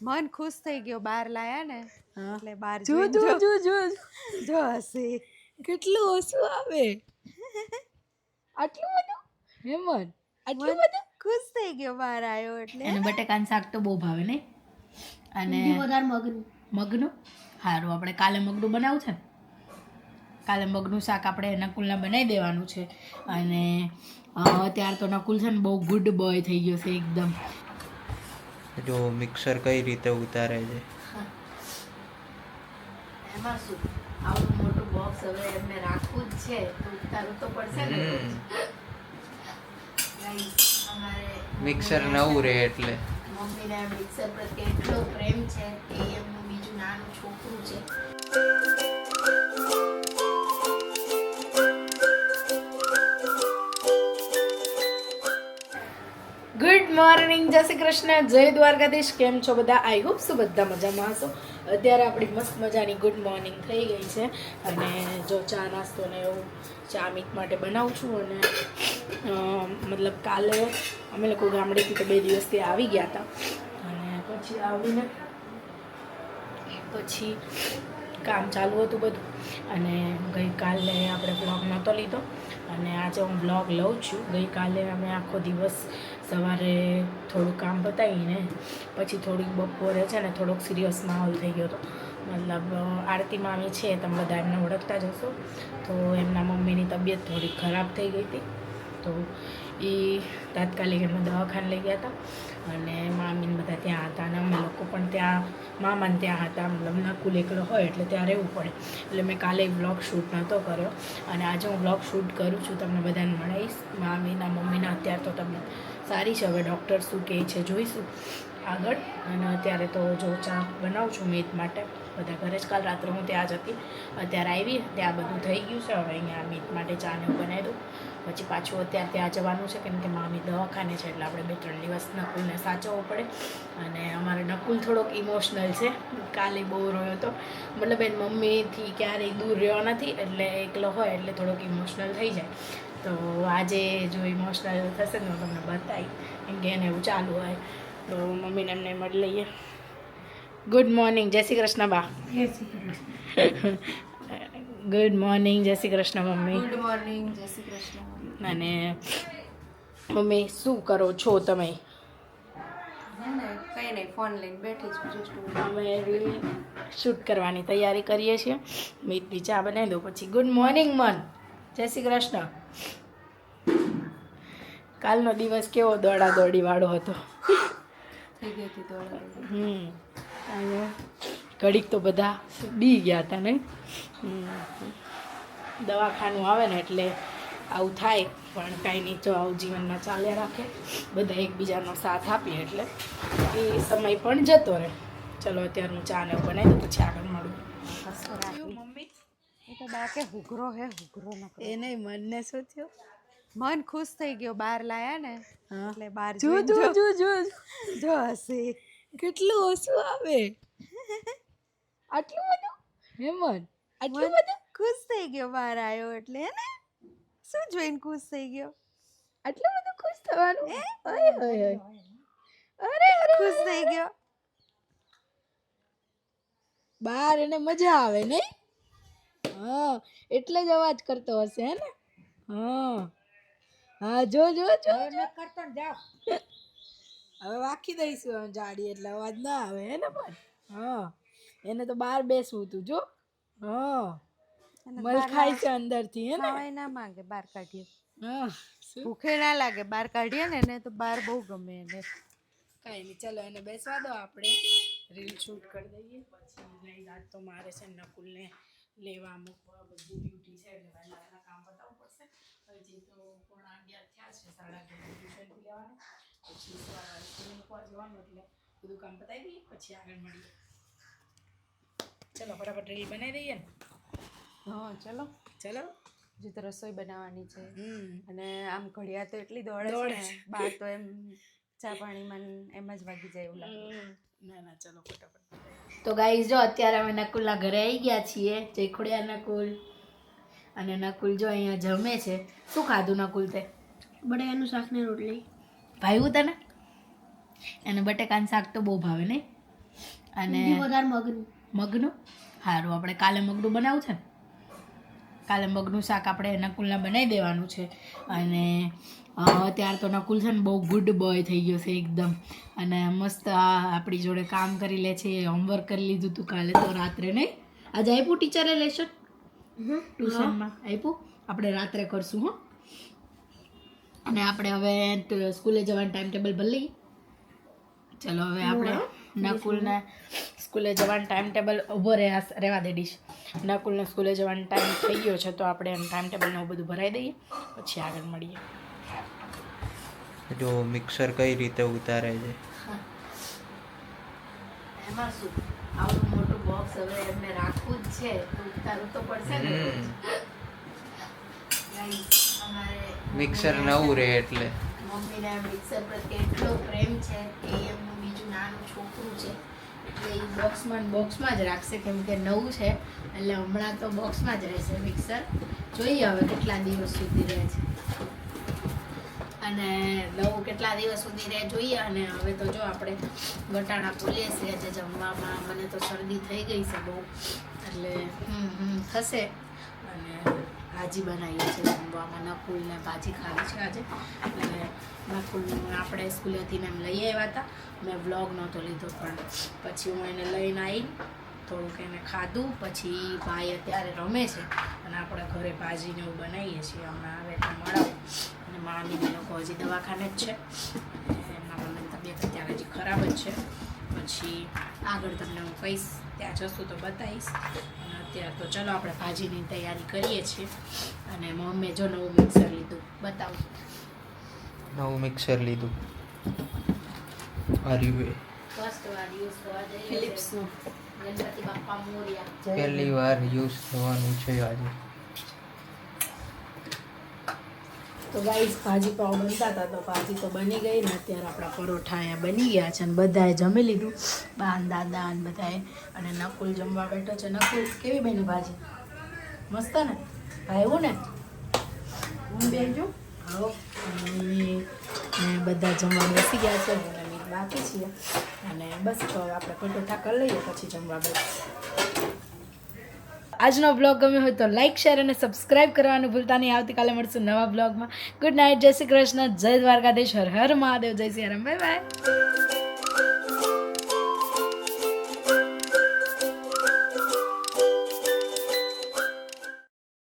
મન ખુશ થઈ ગયો બહાર લાયા ને એટલે બહાર જો જો. જો જો જો હસે કેટલું ઓછું આવે. આટલું બધું? હેમન આટલું બધું? ખુશ થઈ ગયો બાર આવ્યો એટલે. એને બટેકાનું શાક તો બહુ ભાવે ને અને મગનું. સારું આપણે કાલે મગનું બનાવવું છે ને? કાલે મગનું શાક આપણે નકુલના બનાવી દેવાનું છે. અને અત્યારે તો નકુલ છે ને બહુ ગુડ બોય થઈ ગયો છે એકદમ. જો મિક્સર કઈ રીતે ઉતારે છે? એમાં શું? આવું મોટું બોક્સ હવે એમને રાખવું જ છે તો ઉતારવું તો પડશે ને. અમારે મિક્સર નવું રહે એટલે. મમ્મીને મિક્સર પ્રત્યે એટલો પ્રેમ છે કે એમનું બીજું નાનું છોકરું છે. મોર્નિંગ જય શ્રી કૃષ્ણ. જય દ્વારકાધીશ. કેમ છો બધા? આઈ હોપ શું બધા મજામાં હશો? અત્યારે આપણી મસ્ત મજાની ગુડ મોર્નિંગ થઈ ગઈ છે. અને જો ચા, નાસ્તો ને એવું ચા મીત માટે બનાવું છું અને મતલબ કાલે અમે લોકો ગામડેથી તો બે દિવસથી આવી ગયા હતા. અને પછી આવીને, પછી કામ ચાલુ હતું બધું. અને ગઈકાલે આપણે બ્લોગ નહોતો લીધો. અને આજે હું બ્લોગ લઉં છું. ગઈકાલે અમે આખો દિવસ સવારે થોડું કામ બતાવીને પછી થોડીક બપોરે છે ને થોડોક સિરિયસ માહોલ થઈ ગયો હતો. મતલબ આરતી મામી છે, તમે બધા એમને ઓળખતા જ હશો. તો એમના મમ્મીની તબિયત થોડી ખરાબ થઈ ગઈ હતી. તો એ તાત્કાલિક એમાં દવાખાને લઈ ગયા હતા. અને મામીને બધા ત્યાં હતા અને અમે લોકો પણ ત્યાં, મામાને ત્યાં હતા. મતલબ નકુલ એકલો હોય એટલે ત્યાં રહેવું પડે. એટલે મેં કાલે બ્લોગ શૂટ નહોતો કર્યો. અને આજે હું બ્લોગ શૂટ કરું છું, તમને બધાને મળાવીશ મામીના મમ્મીના અત્યારે તો તમને સારી છે. હવે ડૉક્ટર શું કહે છે જોઈશું આગળ. અને અત્યારે તો જો ચા બનાવું છું મેદ માટે. બધા ઘરે જ કાલ રાત્રે હું ત્યાં જ હતી. અત્યારે આવી ત્યાં બધું થઈ ગયું છે. હવે અહીંયા મીત માટે ચાને બનાવી દઉં પછી પાછું અત્યારે ત્યાં જવાનું છે, કેમ કે મામી દવાખાને છે, એટલે આપણે બે ત્રણ દિવસ નકુલને સાચવવો પડે. અને અમારે નકુલ થોડોક ઇમોશનલ છે. કાલે બહુ રહ્યો હતો. મતલબ એની મમ્મીથી ક્યારેય દૂર રહ્યો નથી, એટલે એકલો હોય એટલે થોડોક ઇમોશનલ થઈ જાય. તો આજે જો ઇમોશનલ થશે ને હું તમને બતાવી કેમ કે એને એવું ચાલુ હોય. તો મમ્મીને એમને મળી લઈએ. ગુડ મોર્નિંગ જય શ્રી કૃષ્ણ બા. ગુડ મોર્નિંગ જય Shri Krishna mummy. Good morning જય શ્રી કૃષ્ણ. અને મમ્મી શું કરો છો તમે? કઈ નહીં ફોન લઈને બેઠી છું અમે રીલ શૂટ કરવાની તૈયારી કરીએ છીએ. મીઠની ચા બનાવી દો પછી ગુડ મોર્નિંગ મન. જય શ્રી કૃષ્ણ. કાલનો દિવસ કેવો દોડા દોડી વાળો હતો. હમ. અને ઘડીક તો બધા બી ગયા હતા ને. દવાખાનું આવે ને એટલે આવું થાય પણ કાંઈ નહીં જો આવું જીવનમાં ચાલ્યા રાખે. બધા એકબીજાનો સાથ આપીએ એટલે એ સમય પણ જતો રહે. ચલો અત્યારે હું ચા ને બનાવી પછી આગળ મળું. મમ્મી એ બા કે હુઘરો હે હુઘરો ન એ નહીં મનને શું થયું? મન ખુશ થઈ ગયો બહાર લાયા ને એટલે બહાર જો જોઈને જો. જો જો જો હસે કેટલું ઓછું આવે. આટલું બધું? હેમન આટલું બધું? ખુશ થઈ ગયો બહાર આવ્યો એટલે હે ને? શું જોઈને ખુશ થઈ ગયો? આટલું બધું ખુશ થવાનું? ઓય ઓય અરે ખુશ થઈ ગયો. બહાર એને મજા આવે નહીં? હા એટલે જ અવાજ કરતો હશે હે ને? હા. હા જો જો જો કરતો હવે વાખી દઈશું જાડી એટલે અવાજ ના આવે હે ને પણ? હા. એને તો બહાર બેસવું તું જો. હા. મલખાય છે અંદરથી હે ને? ખાવાય ના માંગે બહાર કાઢીએ. હા ભૂખે ના લાગે બહાર કાઢીએ ને એને તો બહાર બહુ ગમે એને. કાંઈ નહીં ચલો એને બેસવા દો આપણે. રીલ શૂટ કરી દઈએ. પછી લઈ રાત તો મારે છે ને નકુલને લેવા અમુક બધી ડ્યુટી છે એટલે વહેલા વહેલા કામ બતાવવું પડશે. હજી તો પોણા અગિયાર થયા છે સાડા અગિયાર ટ્યુશનથી લેવાનું. પછી સ્કૂલ મૂકવા જવાનું એટલે બધું કામ પતાવી દઈએ પછી આગળ મળીએ. ચલો ફટાફટ રીલ બનાવી દઈએ ને? હા ચલો. ચલો. હજી તો રસોઈ બનાવવાની છે. અને આમ ઘડિયાળ તો એટલી દોડે છે. બહાર તો એમ ચા પાણીમાં એમ જ વાગી જાય એવું લાગે. ના ના ચલો ફટાફટ. તો ગાઈઝ જો અત્યારે અમે નકુલના ઘરે આવી ગયા છીએ જયખુડિયા નકુલ અને નકુલ જો અહીંયા જમે છે. શું ખાધું નકુલ તે? બટેકાનું શાક ને રોટલી. ભાવ્યું તને? એને બટેકાનું શાક તો બહુ ભાવે નહીં? અને વધારે મગનું. સારું આપણે કાલે મગનું બનાવવું છે ને? કાલે મગનું શાક આપણે નકુલના બનાવી દેવાનું છે. અને અત્યારે તો નકુલ છે ને બહુ ગુડ બોય થઈ ગયો છે એકદમ. અને મસ્ત આપણી જોડે કામ કરી લે છે હોમવર્ક કરી લીધું હતું કાલે તો રાત્રે નહીં? આજે આપ્યું ટીચરે લેશન ટ્યુશનમાં. આપ્યું આપણે રાત્રે કરશું હો. અને આપણે હવે સ્કૂલે જવાનું ટાઈમ ટેબલ ભલે ચલો હવે આપણે નકુલને સ્કૂલે જવાનું ટાઈમ ટેબલ ઊભો રહ્યા રહેવા દે ડીશ. નકુલને સ્કૂલે જવાનો ટાઈમ થઈ ગયો છે તો આપણે એમ ટાઈમ ટેબલ ને એવું બધું ભરાઈ દઈએ. પછી આગળ મળીએ. જો મિક્સર કઈ રીતે ઉતારે છે? એમાં શું? આવું મોટું બોક્સ હવે એમને રાખવું જ છે તો ઉતારવું તો પડશે ને મિક્સર નવું રહે એટલે. મમ્મીને મિક્સર પ્રત્યે એટલો પ્રેમ છે કે એમનું બીજું નાનું છોકરું છે. એટલે એ બોક્સમાં બોક્સમાં જ રાખશે, કેમ કે નવું છે. એટલે હમણાં તો બોક્સમાં જ રહેશે મિક્સર જોઈએ હવે કેટલા દિવસ સુધી રહે છે. અને નવું કેટલા દિવસ સુધી રહે જોઈએ અને હવે તો જો આપણે ગટાણા ખોલીએ છીએ આજે જમવામાં, મને તો શરદી થઈ ગઈ છે બહુ. એટલે, હમ હમ, થશે. અને ભાજી બનાવીએ છીએ. જમવામાં નકુલને ભાજી ખાવી છે આજે. એટલે નકુલ આપણે સ્કૂલેથી એમ લઈ આવ્યા હતા. મેં વ્લોગ નહોતો લીધો, પણ પછી હું એને લઈને આવી થોડુંક એને ખાધું. પછી ભાઈ અત્યારે રમે છે. અને આપણે ઘરે ભાજીને એવું બનાવીએ છીએ. હમણાં આવે તો મળાવું. અને મામી લોકો હજી દવાખાને જ છે. એમના મમ્મીની તબિયત અત્યારે હજી ખરાબ જ છે. પછી આગળ તમને હું કહીશ. ત્યાં જશું તો બતાવીશ. અત્યારે તો ચલો આપણે ભાજીની તૈયારી કરીએ છીએ. અને મમ્મીએ જો નવું મિક્સર લીધું. બતાવો નવું મિક્સર લીધું. આર્યુએ ફર્સ્ટ વાર યુઝ કરવા જઈએ ફિલિપ્સનું ગણપતિ બાપા મોરિયા. પહેલી વાર યુઝ થવાનું છે આજે. તો ગાઈસ ભાજી પાવ બનતા હતા તો ભાજી તો બની ગઈ ને અત્યારે આપણા પરોઠા અહીંયા બની ગયા છે અને બધાએ જમી લીધું. બાન દાદા ને બધાએ. અને નકુલ જમવા બેઠો છે. નકુલ કેવી બની ભાજી? મસ્ત ને? ભાવ્યું ને? હું બેજો હો અને બધા જમવા બેસી ગયા છે. બાકી છીએ. અને બસ તો આપણે પરોઠા કરી લઈએ પછી જમવા બેસીએ. આજનો બ્લોગ ગમ્યો હોય તો લાઇક શેર અને સબસ્ક્રાઇબ કરવાનું ભૂલતા નહીં. આવતીકાલે મળશું નવા બ્લોગમાં ગુડ નાઇટ જય શ્રી કૃષ્ણ, જય દ્વારકાધીશ, હર હર મહાદેવ, જય શ્રી રામ બાય બાય